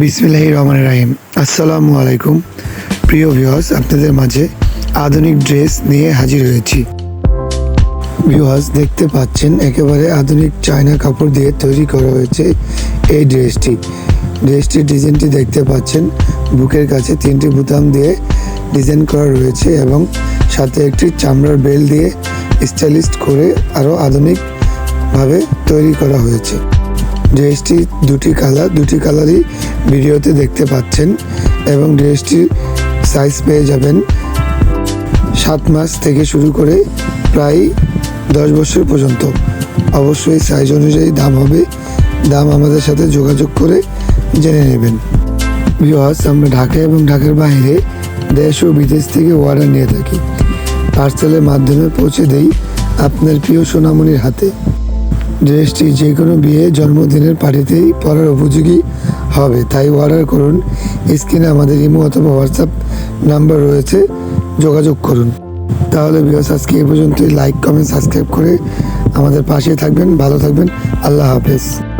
বিসমিল্লাহ রহমান রাহিম। আসসালামু আলাইকুম। প্রিয় ভিউয়ার্স আপনাদের মাঝে আধুনিক ড্রেস নিয়ে হাজির হয়েছি। ভিউয়ার্স দেখতে পাচ্ছেন, একেবারে আধুনিক চায়না কাপড় দিয়ে তৈরি করা হয়েছে এই ড্রেসটি ড্রেসটির ডিজাইনটি দেখতে পাচ্ছেন, বুকের কাছে তিনটি বোতাম দিয়ে ডিজাইন করা রয়েছে এবং সাথে একটি চামড়ার বেল দিয়ে স্টাইলিস্ট করে আরও আধুনিকভাবে তৈরি করা হয়েছে। ড্রেসটি দুটি কালার দুটি কালারই ভিডিওতে দেখতে পাচ্ছেন এবং ড্রেসটির সাইজ পেয়ে যাবেন। সাত মাস থেকে শুরু করে প্রায় দশ বছর পর্যন্ত। অবশ্যই সাইজ অনুযায়ী দাম হবে। দাম আমাদের সাথে যোগাযোগ করে জেনে নেবেন। ভিওয়ার্স আমরা ঢাকা এবং ঢাকার বাইরে দেশ ও বিদেশ থেকে অর্ডার নিয়ে থাকি। পার্সেলের মাধ্যমে পৌঁছে দেই আপনার প্রিয় সোনামণির হাতে। ড্রেসটি যে কোনো বিয়ে, জন্মদিনের পার্টিতেই পরার উপযোগী হবে। তাই অর্ডার করুন। স্ক্রিনে আমাদের ইমো অথবা হোয়াটসঅ্যাপ নাম্বার রয়েছে। যোগাযোগ করুন। তাহলে বিয়স আজকে এ পর্যন্তই। লাইক কমেন্ট সাবস্ক্রাইব করে আমাদের পাশে থাকবেন। ভালো থাকবেন। আল্লাহ হাফেজ।